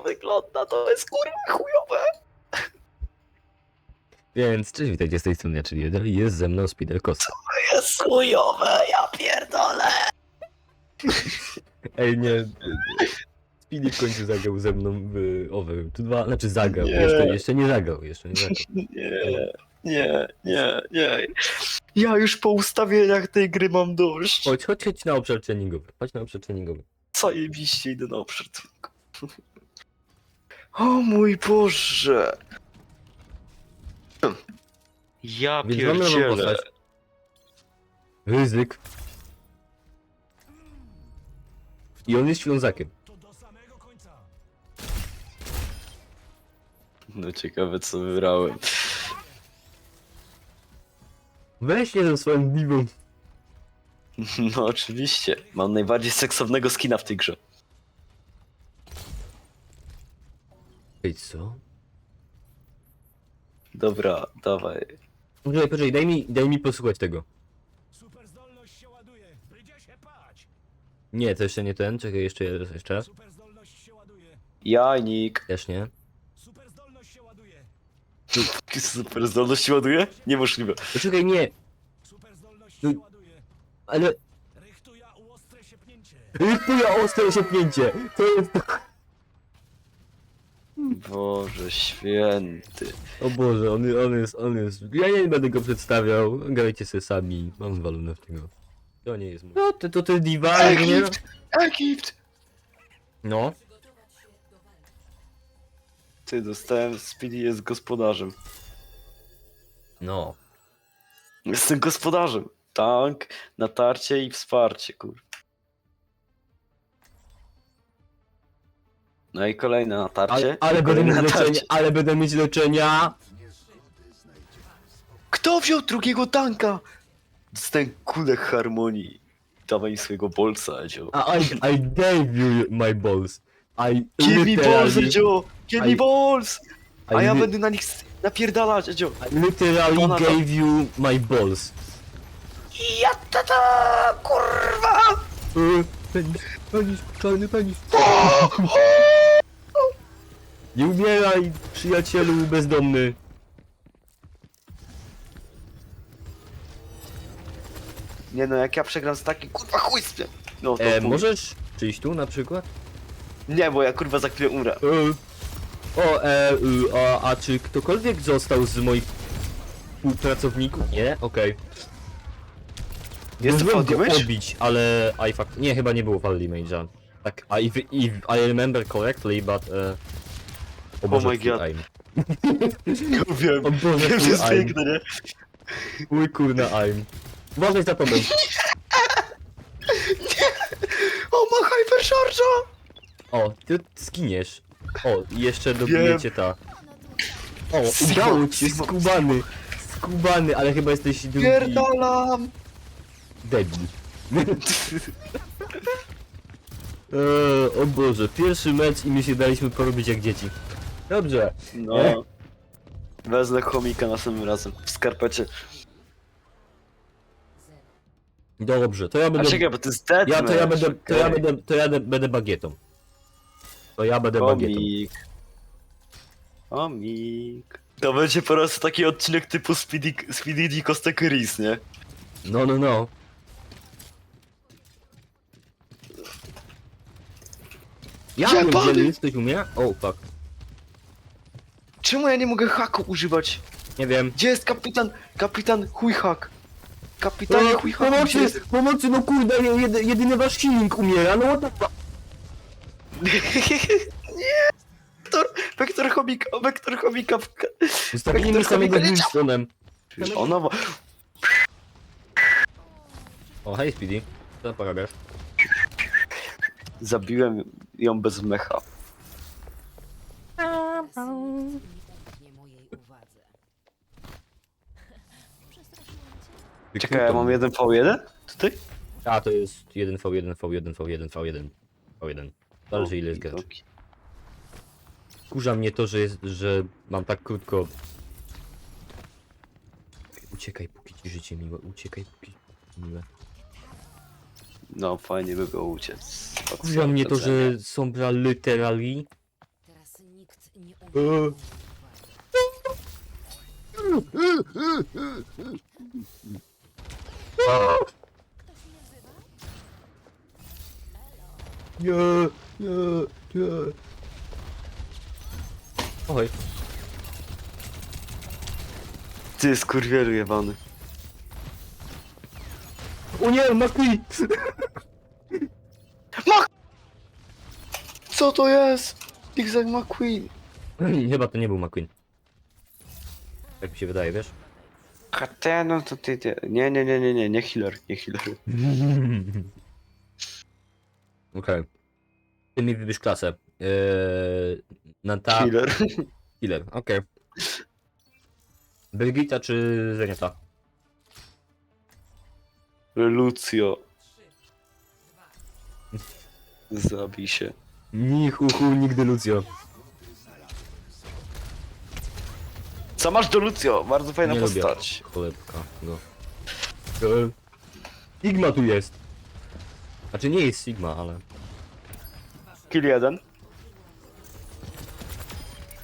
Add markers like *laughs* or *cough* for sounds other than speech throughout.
to wygląda, to jest kurwa chujowe. Więc cześć, witajcie z tej strony, czyli Jedel i jest ze mną Spider Costa. To jest chujowe, ja pierdolę. *laughs* Ej, nie. Speedy w końcu zagrał ze mną w Overwatch 2, znaczy zagrał, Nie. jeszcze, jeszcze nie zagrał, jeszcze nie zagrał. *laughs* Nie, nie, nie, nie. Ja już po ustawieniach tej gry mam dość. Chodź, chodź, chodź na obszar treningowy, chodź na obszar treningowy. Zajebiście idę na obszar. O mój Boże. Ja Więc mamy nową pierdzielę. postać. Ryzyk. I on jest ślązakiem. No ciekawe co wybrałem. Weź się ze swoją diwą. No oczywiście. Mam najbardziej seksownego skina w tej grze. Ej, co? Dobra, dawaj. Poczekaj, poczekaj, daj mi, daj mi posłuchać tego. Super zdolność się ładuje. Wyjdzie się pać. Nie, to jeszcze nie ten, czekaj, jeszcze, jeszcze raz. Super zdolność się ładuje. Jajnik. Też nie. Super zdolność się ładuje. *laughs* Super zdolność się ładuje? Niemożliwe. Poczekaj, nie, Super zdolność No. się ładuje. ale... Rychtuja uostre siepnięcie. Rytuję ostre siepnięcie! To jest... Boże święty. O Boże, on, on jest, on jest... Ja nie będę go przedstawiał, grajcie sobie sami, mam walone w tego. To nie jest mój. No, to, to, to jest diwa, ale nie... Egipt! Egipt! No. Ty, dostałem, Speedy jest gospodarzem. No. Jestem gospodarzem. Tank, natarcie i wsparcie, kur. No i kolejne natarcie. Ale, ale będę kolejne mieć leczenie, natarcie. ale będę mieć leczenia! Kto wziął drugiego tanka? Dostałem kulę harmonii. Dawaj mi swojego bolsa, Edzio. I, I gave you my balls. I Give me balls, literally, Edzio! Give me I- balls! A ja li- będę na nich s- napierdalać, Edzio. I literally gave you my balls. Ja tata, kurwa! Penis, penis, czarny penis. Nie umieraj, przyjacielu bezdomny. Nie no, jak ja przegram z takim kurwa chuj z tym. No to E, chuj. możesz przyjść tu na przykład? Nie, bo ja kurwa za chwilę umrę. E, o, e, y, a, a czy ktokolwiek został z moich współpracowników? Nie? Okej. Jest to Zdążyłem fall go damage? obić, ale I fakt... Nie, chyba nie było fall damage'a. Tak, I, if, if I remember correctly, but... E, o Boże, my God. Wiem, *laughs* O Boże, wiem, to jest piękne, nie? Mój kurna aim. Uważaj za tobą. *laughs* O, ma hypercharge'a! O, ty zginiesz. O, i jeszcze dobijecie ta. O, udało ci się, Simo, skubany. Skubany, ale chyba jesteś drugi Pierdalam! Debil. eee, *laughs* o Boże, pierwszy mecz i my się daliśmy porobić jak dzieci. Dobrze. No. Wezmę chomika następnym razem w skarpecie. Dobrze, to ja A będę... czekaj, bo to jest dead Ja to ja będę, to ja będę, to ja będę bagietą. To ja będę bagietą. Chomik. Chomik. To będzie po raz taki odcinek typu Speedy, Speedy. Costa Chris, nie? No, no, no. Ja Jebany! pierdzielę, ktoś umie? O, fuck. Czemu ja nie mogę haku używać? Nie wiem. Gdzie jest kapitan, kapitan chujhak? Kapitanie O, chujhak, gdzie pomocy, jest? pomocy, no kurde, jedy, jedyny wasz silnik umiera, no what the fuck? *laughs* nie! Wektor, wektor chomika, wektor chomika w... ka- Zostawimy Wektor samego chomika leciał. Wilsonem. Ona ma... O, hej Speedy. Co porabiasz? Zabiłem ją bez mecha. Czekaj, ja mam 1v1? Tutaj? A, to jest 1v1, v1, v1, v1. v1. Zależy ile jest graczy. Kurza mnie to, że jest, że mam tak krótko... Uciekaj, póki ci życie miłe, uciekaj, póki ci miłe. No, fajnie by było uciec. Od Kurza mnie to, że są literally nie umie mojej uwadze. Ktoś mnie wzywa? Nie, nie, nie. Oj, Ty skurwielu jebany. O nie, McQueen! *laughs* Co to jest? Zigzag McQueen. Chyba to nie był McQueen. Tak mi się wydaje, wiesz? KT, no to ty, ty. Nie, nie, nie, nie, nie, nie healer, nie healer. *laughs* Okej. Ty mi wybierz klasę. Eee, na ta... Healer. Healer, okej. Brigita czy Zenita? Lucio. Zabij się. Ni hu, hu nigdy Lucio. Co masz do Lucio? Bardzo fajna Nie lubię postać. cholebka go. Eee, Sigma tu jest. Znaczy nie jest Sigma, ale... Kill jeden.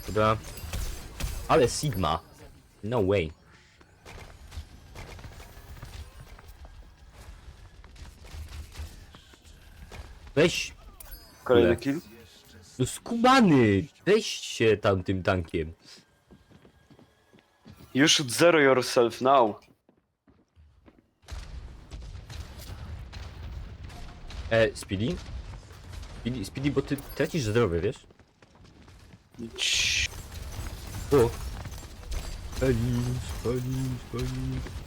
Dobra. Ale Sigma. No way. Weź, Kolejny Kule. kill. no skubany, weź się tam tym tankiem. You should zero yourself now. E, Speedy? Speedy, Speedy, bo ty tracisz zdrowie, wiesz? Cii. O! Spalisz, spalisz, spalisz.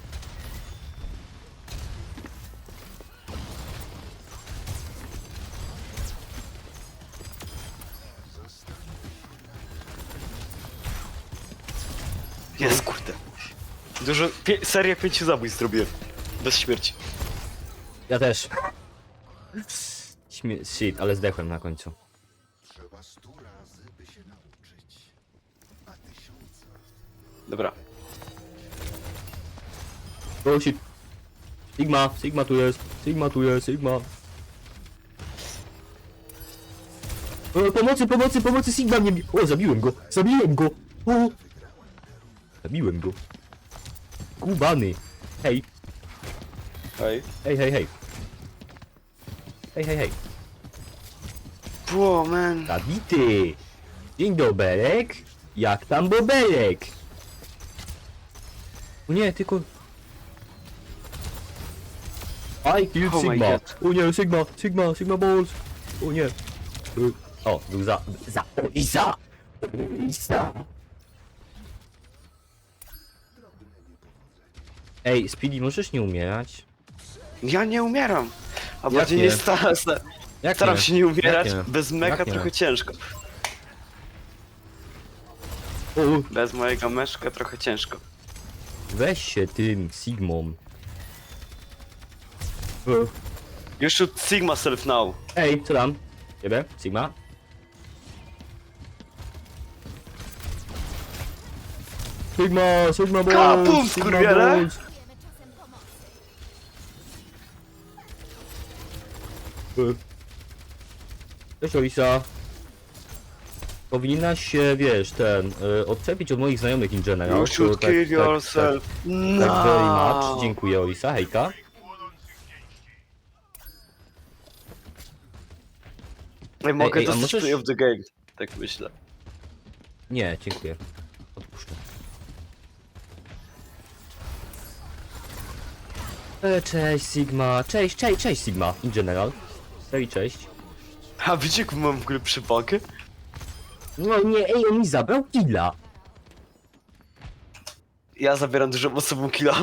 Jest kurde. Dużo, pie, serię pięciu zabójstw zrobiłem. Bez śmierci. Ja też. Śmie shit, ale zdechłem na końcu. Dobra. O shit. Sigma, Sigma tu jest, Sigma tu jest, Sigma. O, pomocy, pomocy, pomocy, Sigma mnie bi- O, zabiłem go, zabiłem go. O. Zabiłem go. Kubany. Hej, Hej. hej, hej, hej. Hej, hej, hej. Bro, man. Zabity! Dzień doberek! Jak tam bobelek? O nie, tylko... I killed Oh my Sigma! God. O nie, Sigma! Sigma! Sigma Balls! O nie! Y, O, był za... za... Isa! Isa! Ej, Speedy, możesz nie umierać? Ja nie umieram. A bardziej nie? nie sta, sta, Jak staram nie? się nie umierać. Jak nie? Bez meka Jak nie? trochę ciężko. O, Bez mojego meszka trochę ciężko. weź się tym Sigmą. You should sigma self now. Ej, co tam? Ciebie? Sigma? Sigma, Sigma Balls! Kapum, Sigma skurwiele! E. Cześć Olisa. Powinnaś się, wiesz, ten, y, odczepić od moich znajomych in general. You should tak- kill tak- yourself Tak, now. tak very much. Dziękuję Olisa, hejka. Ej, mogę ej, a dostać możesz- play of the game. Tak myślę. Nie, dziękuję. Odpuszczę. E, cześć Sigma, cześć, cześć, cześć Sigma, in general. Cześć, cześć. A wiecie jaką mam w ogóle przewagę? No nie, ej, on mi zabrał killa. Ja zabieram dużą osobą killa.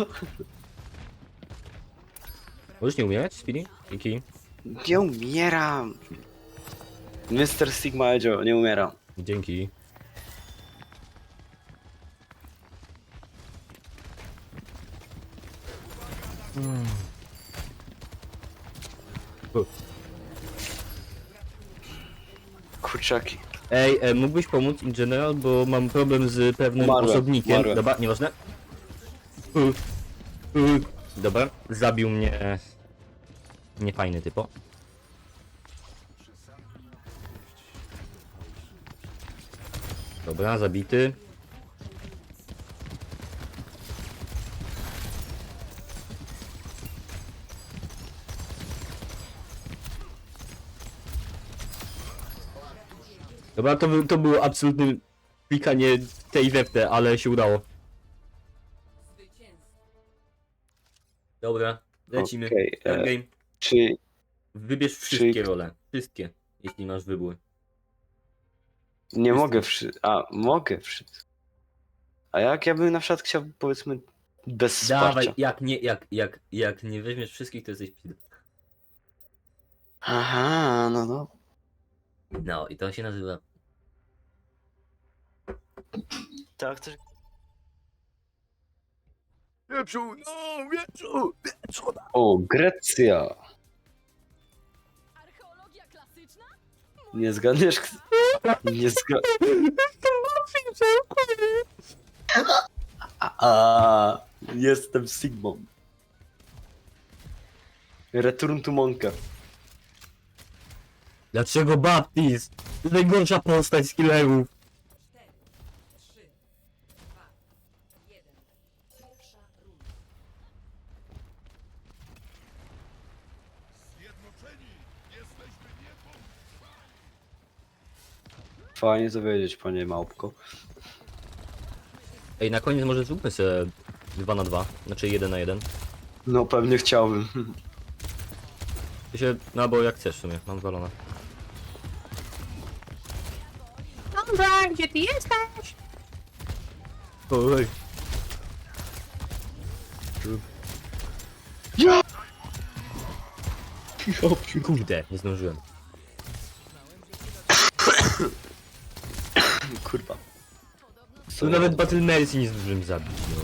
Możesz nie umierać, Speedy? Dzięki. Nie umieram. Mr. Sigma Edzio, nie umieram. Dzięki. O, Kurczaki. Ej, e, mógłbyś pomóc in general, bo mam problem z pewnym Umarłem, osobnikiem. umarłem. Dobra, nieważne. U, u, Dobra, zabił mnie. e, Niefajny typo. Dobra, zabity. Dobra, to, był- to było absolutne klikanie tej we w te, ale się udało. Dobra, lecimy. Okej, e, Endgame. Czy Wybierz czy- wszystkie role. Wszystkie, jeśli masz wybór. nie Jest- mogę wszy... A, mogę wszystko. A jak ja bym na przykład chciał, powiedzmy, bez Dawaj, wsparcia? jak nie, jak, jak, jak nie weźmiesz wszystkich, to jesteś pid. Aha, no no. No i to się nazywa. Tak, też... Wieprzu, no, wieprzu, wieprzu. O, Grecja. Archeologia klasyczna? Nie zgadniesz? kto- Nie zga... A, jestem Sigmą. Return to Monka. Dlaczego Baptist? To najgorsza postać z killerów. Fajnie to wiedzieć, panie Małpko. Ej, na koniec może zróbmy sobie 2 na 2, znaczy 1 na 1. No pewnie chciałbym. Się, no bo jak chcesz w sumie, mam walona. Dobra, gdzie ty jesteś? Oj. Ja! Kurde, nie zdążyłem. Kurwa. Tu nawet Battle Mercy nie zdążyłem zabić, no.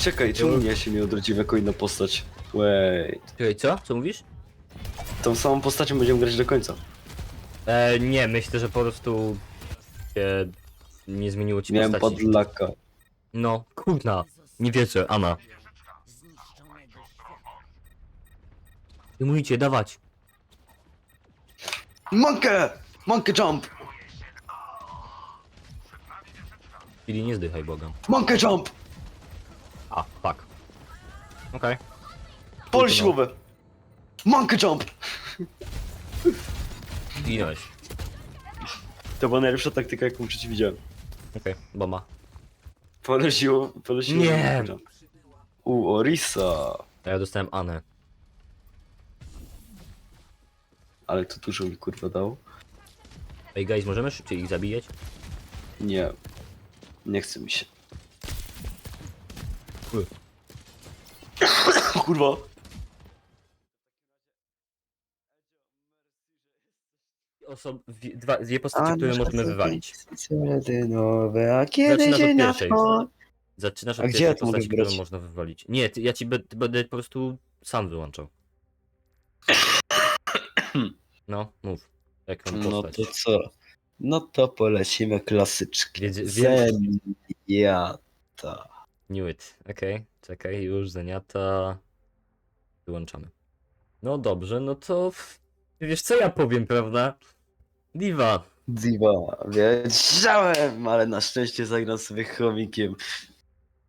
Czekaj, czemu ja się nie odrodziłem jako inna postać? Wait. Czekaj, co? Co mówisz? Tą samą postacią będziemy grać do końca. E, nie, myślę, że po prostu się nie zmieniło ci Miałem postaci. podlaka. No, kurna, nie wierzę, Ana. Zajmujcie, dawać. Monkey! Monkey jump! Czyli nie zdychaj, Boga. Monkey jump! A, fuck. Okej. Pol siłowe! Monkey jump! Zginąłeś. To była najlepsza taktyka, jaką przeciwwidziałem. Okej, bomba. Pole siłowe, pole siłowe. Nie. U, Orisa. A ja dostałem Anę. Ale to dużo mi kurwa dało. Ej, guys, możemy szybciej ich zabijać? Nie. Nie chce mi się. Kurwa. Osob... dwie- Dwa, dwie postacie, które możemy wywalić. Nowe, a kiedy Zaczynam od się pierwszej. nadchodzi? Zaczynasz A od gdzie pierwszej ja to mogę postaci, którą wybrać? można wywalić. Nie, ty, ja ci be, będę po prostu sam wyłączał. *coughs* No, mów. Jaką No postać? to co? No to polecimy klasyczki. Wiedzie- wiem- Zeniata. Knew it. Okej, czekaj, już zeniata. Wyłączamy. No dobrze, no to. Wiesz co ja powiem, prawda? Diva. Diva, wiedziałem, ale na szczęście zagram sobie chomikiem.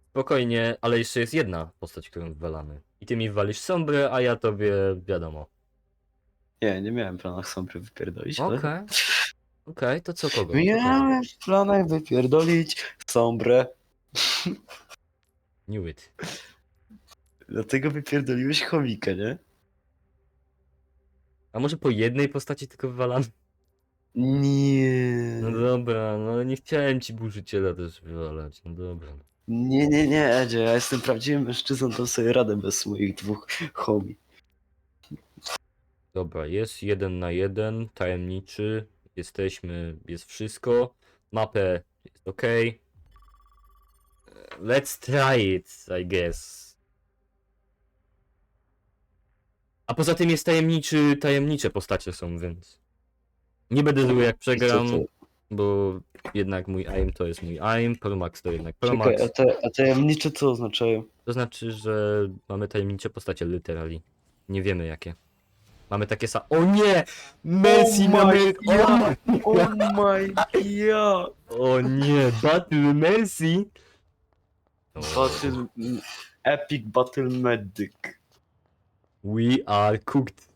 Spokojnie, ale jeszcze jest jedna postać, którą wywalamy. I ty mi walisz sombrę, a ja tobie wiadomo. Nie, nie miałem w planach sombry wypierdolić, ale... Okej, to co kogo? Miałem w planach wypierdolić sombrę. Knew it. Dlatego wypierdoliłeś chomika, nie? A może po jednej postaci tylko wywalamy? Nie. No dobra, no nie chciałem ci burzyciela też wywalać, no dobra. Nie, nie, nie, Edzie, ja jestem prawdziwym mężczyzną, dam sobie radę bez moich dwóch homi. Dobra, jest jeden na jeden, tajemniczy, jesteśmy, jest wszystko, mapę jest ok. Let's try it, I guess. A poza tym jest tajemniczy, tajemnicze postacie są, więc nie będę zły jak przegram, bo jednak mój aim to jest mój aim, Promax to jednak Czekaj, Promax. a, te, a tajemnicze co oznaczają? To znaczy, że mamy tajemnicze postacie literally. Nie wiemy jakie. Mamy takie sa... O nie! Mercy Oh na my Mer... God. O, Oh my god! o nie! Battle! O, Battle... Epic Battle Medic. We are cooked.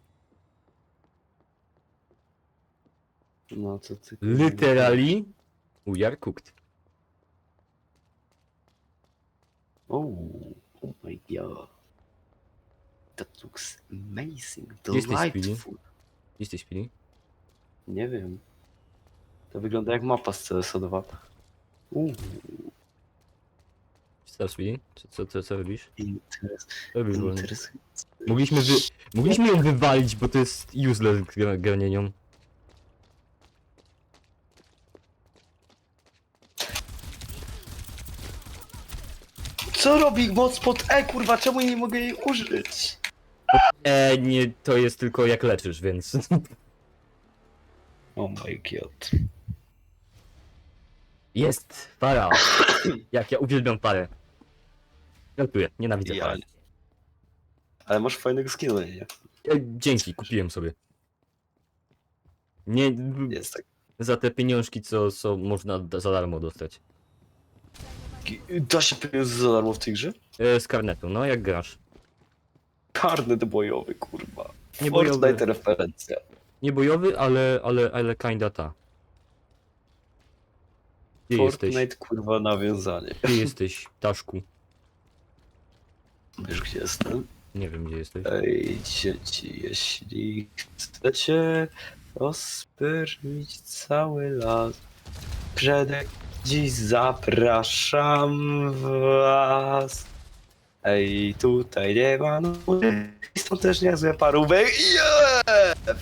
No to ty... Literally, we are cooked. Oh, oh my god. That looks amazing. Delightful. Gdzie jesteś, Speedy? Nie wiem. To wygląda jak mapa z CS2. Uuu, Co tam, Speedy? Co, co, co, co robisz? interes, Co robisz, wolny? interesujące. Mogliśmy, wy... Mogliśmy ją wywalić, bo to jest useless gra- granie nią. Co robi moc pod E, kurwa, czemu nie mogę jej użyć? E, nie, to jest tylko jak leczysz, więc... Oh my god. Jest! Para! Jak ja uwielbiam parę. Żartuję, nienawidzę Ja... pary. Ale masz fajnego skina, nie? E, dzięki, kupiłem sobie. Nie, Jest tak. za te pieniążki, co, co można da- za darmo dostać. Da się pieniądze za darmo w tej grze? E, z karnetu, no jak grasz. Karnet bojowy, kurwa. Nie Fortnite bojowy. referencja. Nie bojowy, ale, ale, ale kinda ta. Gdzie Fortnite, jesteś? kurwa, nawiązanie. Gdzie jesteś, Taszku? Wiesz, gdzie jestem? Nie wiem, gdzie jesteś. Ej, dzieci, jeśli chcecie rozpiernić cały las, przed dziś zapraszam was. Ej, tutaj nie ma nudy, stąd też niezłe parówek. Yeah!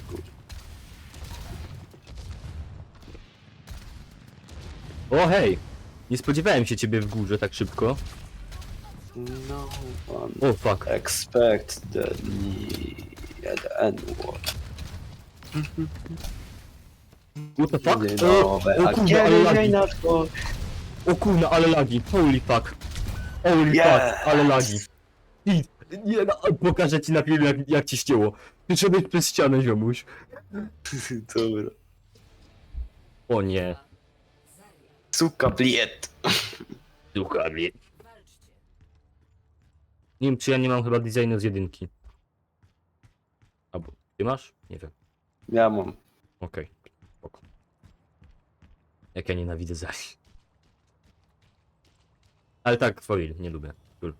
O hej! Nie spodziewałem się ciebie w górze tak szybko. No one O fuck. expect the need N-word. What the fuck? Dzień O, o a kurde, ale lagi. O kurna, ale lagi. Holy fuck. Holy Yes. fuck, ale lagi. I, nie, no, pokażę ci na filmie jak, jak ci ścięło. Ty szedłeś przez ścianę, ziomuś. *laughs* Dobra. O nie. Suka bliet. Ducha, nie. Nie wiem, czy ja nie mam chyba designu z jedynki. Albo, ty masz? Nie wiem. Ja mam. Okej. Spoko. Jak ja nienawidzę zaś. Ale tak, real, nie lubię. Cool.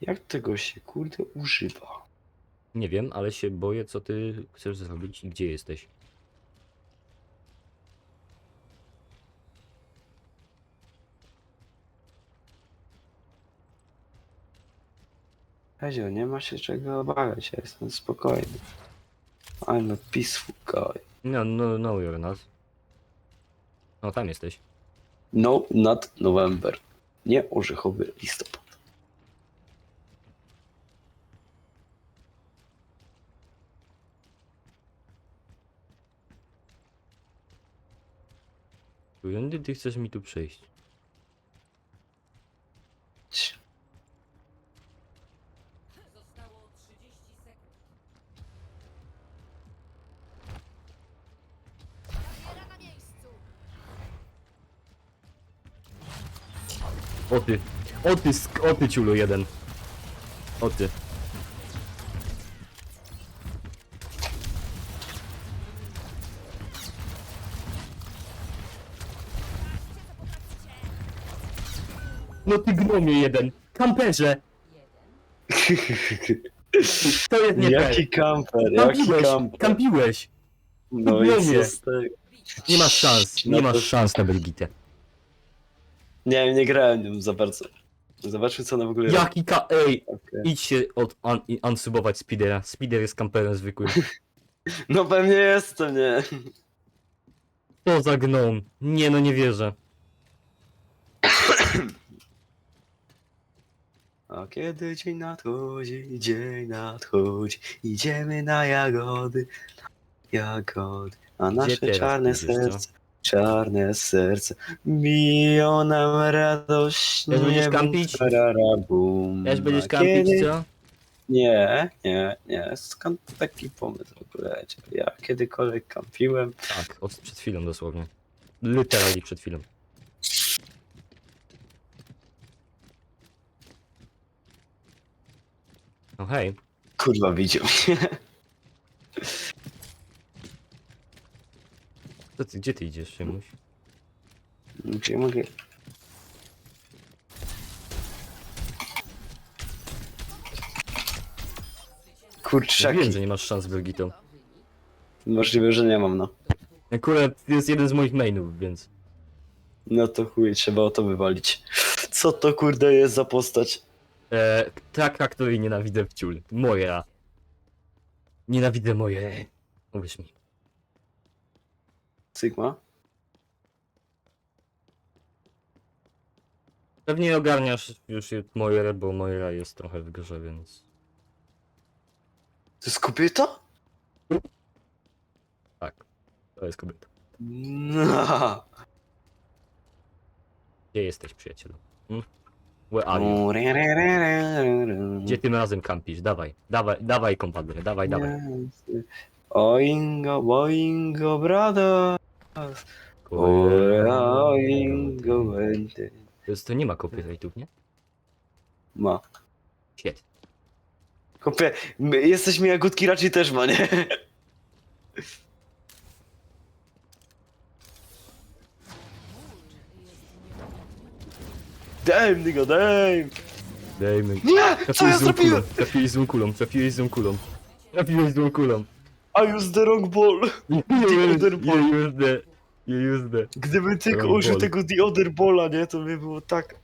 Jak tego się kurde używa? Nie wiem, ale się boję, co ty chcesz zrobić i gdzie jesteś. Hezio, nie ma się czego obawiać, ja jestem spokojny. I'm a peaceful guy. No, no, no, you're not. No, tam jesteś. No, not November. Nie orzechowy listopad. Którędy ty chcesz mi tu przejść? O ty, o ty, sk- o ty ciulu jeden. O ty. No ty gnomie jeden. Kamperze. *laughs* To jest nie Jaki kamper, jaki Kampiłeś, kamper. kampiłeś. No i co z tego? Nie masz szans, No nie to- masz szans na Brigitę. Nie wiem, nie grałem nią za bardzo. Zobaczmy co ona w ogóle robi. Jaki ka... Ej, Okej. idź się od un i- unsubować Speedera. Speeder jest kamperem zwykłym. *laughs* No pewnie jestem, nie? Co za gnom? Nie no, nie wierzę. A kiedy dzień nadchodzi, dzień nadchodzi, idziemy na jagody, jagody. A nasze teraz czarne pójdziesz, co? serce, czarne serce, biją nam radość. Też będziesz kampić? Bum. Też będziesz kampić, kiedy- co? Nie, nie, nie. Skąd taki pomysł w ogóle? Ja kiedykolwiek kampiłem. Tak, od przed chwilą dosłownie. Literalnie przed chwilą. No hej, Kurwa, widział mnie. Ty, gdzie ty idziesz, Szymuś? Gdzie mogę? Kurczaki. Wiem, że nie masz szans, Brigito. Możliwe, że nie mam, no. Akurat jest jeden z moich mainów, więc... No to chuj, trzeba o to wywalić. Co to kurde jest za postać? E, taka, której nienawidzę w ciul. Moja. Nienawidzę moje. Uwierz mi. Sigma? Pewnie ogarniasz już moje, bo Moira jest trochę w grze, więc... To jest kobieta? Tak. To jest kobieta. No. Gdzie jesteś, przyjacielu? Hmm? Where are you? Gdzie tym razem kampisz? Dawaj, dawaj, dawaj kompadre, dawaj, dawaj. Oingo, boingo, brada. Oingo, będę. To, jest, to nie ma copyrightów, nie? Ma. Świetnie. Kopie, my, jesteśmy jagódki raczej też ma, nie? Damn, nigga, damn! Dajmy. Nie! Co ja zrobiłem? Trafiłeś złą kulą, trafiłeś złą kulą. Trafiłeś złą kulą. I use the wrong ball. You *laughs* The other used, ball. you used the... You used the... Gdyby tylko Wrong użył ball. tego the other balla, nie? To by było tak...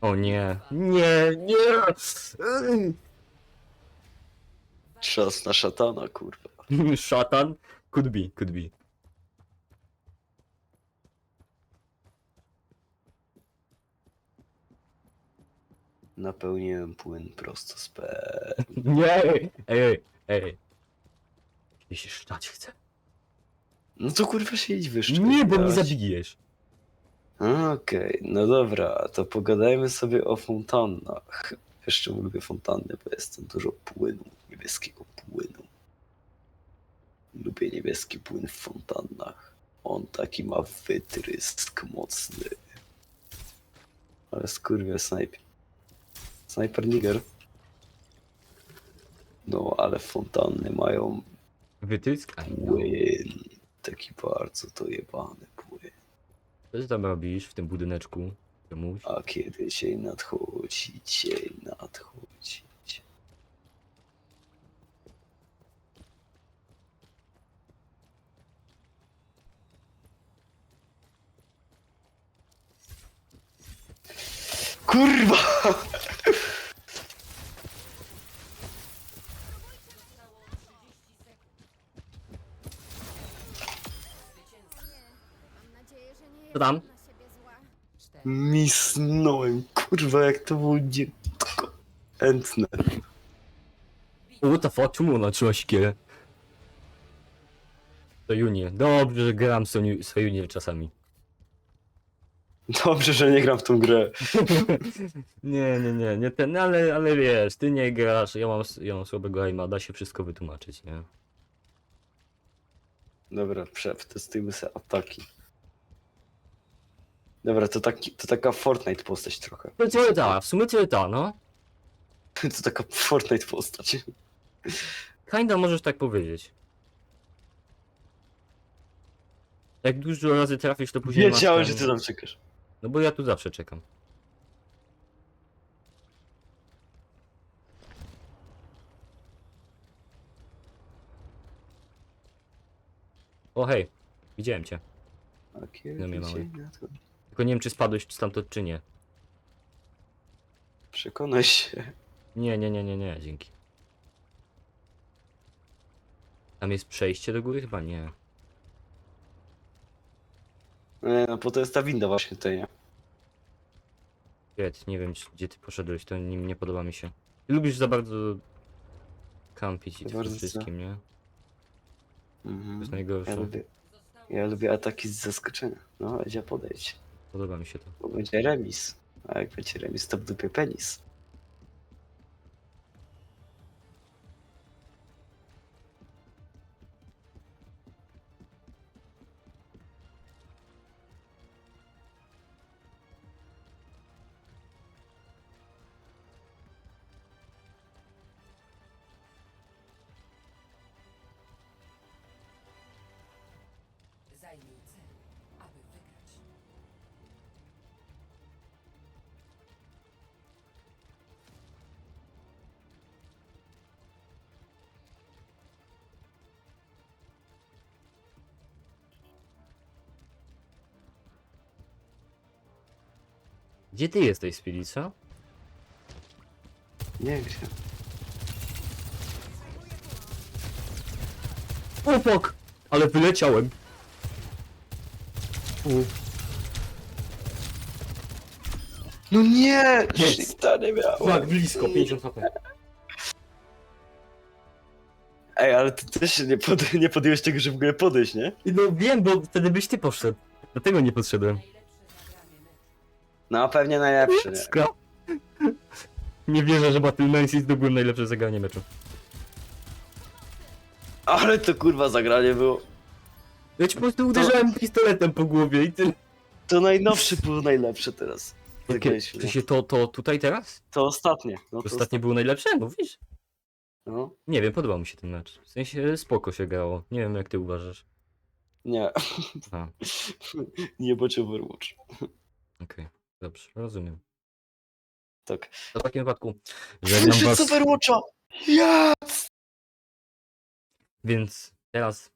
O nie. Nie, nie! Czas na szatana, kurwa. *laughs* Szatan? Could be, could be. Napełniłem płyn prosto z P. *laughs* Nie! Ej, ej, ej. Jeśli szczać chcę. No to kurwa się idź wyszczeć. Nie, bo mnie zabijesz. Okej, no dobra, to pogadajmy sobie o fontannach. Jeszcze lubię fontanny, bo jest tam dużo płynu, niebieskiego płynu. Lubię niebieski płyn w fontannach. On taki ma wytrysk mocny. Ale skurwia snajper. Snajper nigger. No, ale fontanny mają Wytysk? Aj, no. płyn. Taki bardzo dojebany płyn. Co ty tam robisz w tym budyneczku? Czemuś? A kiedy cień nadchodzi, cień nadchodzi. Kurwa! Mam nadzieję, że nie Co tam? Misnąłem, kurwa, jak to było dziecko. Chętne. What the fuck? Czemu ona sikierę? To Junior. Dobrze, że gram Sojunier czasami. Dobrze, że nie gram w tą grę. *laughs* nie, nie, nie, nie ten, ale, ale wiesz, ty nie grasz, ja mam, ja mam słabego aima, da się wszystko wytłumaczyć, nie? Dobra, przetestujmy sobie ataki. Dobra, to, taki, to taka Fortnite postać trochę. No co ta, w sumie co ta, no? *laughs* To taka Fortnite postać. Kinda możesz tak powiedzieć. Jak dużo razy trafisz, to później masz Wiedziałem, ten- że ty tam czekasz. No bo ja tu zawsze czekam. O hej, widziałem cię. A No mnie mały. Tylko nie wiem, czy spadłeś stamtąd, czy nie. Przekonaj się. Nie, nie, nie, nie, nie, dzięki. Tam jest przejście do góry? Chyba nie. Nie, no bo to jest ta winda właśnie tutaj, nie? Jet, nie wiem, czy- gdzie ty poszedłeś, to nie, nie podoba mi się. Ty lubisz za bardzo kampić i Za tym bardzo co? wszystkim, nie? To Mhm. jest Ja najgorsze. lubię, Ja lubię ataki z zaskoczenia. No, Edzia podejdź. Podoba mi się to. Bo będzie remis. A jak będzie remis, to w dupie penis. Gdzie ty jesteś, Spilica? Nie gdzie. O fuck! Ale wyleciałem. U. No nie! Jest. Shita nie miałem. Tak, blisko, 50 HP. Ej, ale ty też się nie, pod, nie podjąłeś tego, żeby w ogóle podejść, nie? No wiem, bo wtedy byś ty poszedł. Dlatego nie podszedłem. No pewnie najlepszy, nie? Wierzę, że Battle Nancy zdobyłem najlepsze zagranie meczu. Ale to kurwa zagranie było. Ja ci po prostu uderzałem pistoletem po głowie i tyle. To najnowsze było najlepsze teraz. Zagraliśmy. Czy się to, to tutaj teraz? To ostatnie. No to Ostatnie było najlepsze? Mówisz? No. Nie wiem, podobał mi się ten mecz. W sensie spoko się grało. Nie wiem jak ty uważasz. Nie. A, *laughs* nie bądź Overwatch. Dobrze, rozumiem. Tak. W takim wypadku żegnam was. Overwatcha! Ja! Więc teraz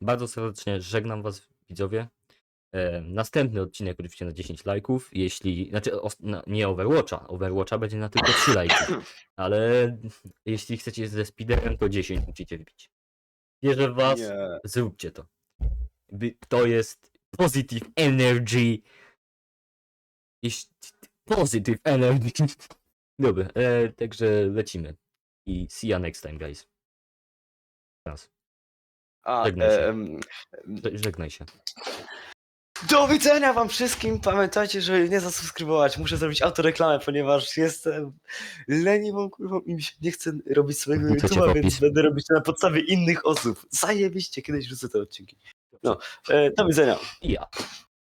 bardzo serdecznie żegnam was widzowie. E, następny odcinek oczywiście na 10 lajków, jeśli, znaczy os, na, nie Overwatcha, Overwatcha będzie na tylko 3 lajki, ale jeśli chcecie ze speederem, to 10 musicie wbić. Wierzę w was, Nie. zróbcie to. By- To jest positive energy. Jeśli, positive energy. Dobra, e, także lecimy. I see you next time, guys. Raz. A, Żegnaj się. em, Żegnaj się. do widzenia wam wszystkim. Pamiętajcie, żeby nie zasubskrybować. Muszę zrobić autoreklamę, ponieważ jestem leniwą kurwą i mi się nie chce robić swojego Wrzucę cię w YouTube'a, więc będę robić to na podstawie innych osób. Zajebiście, kiedyś wrzucę te odcinki. No, e, do widzenia. I ja.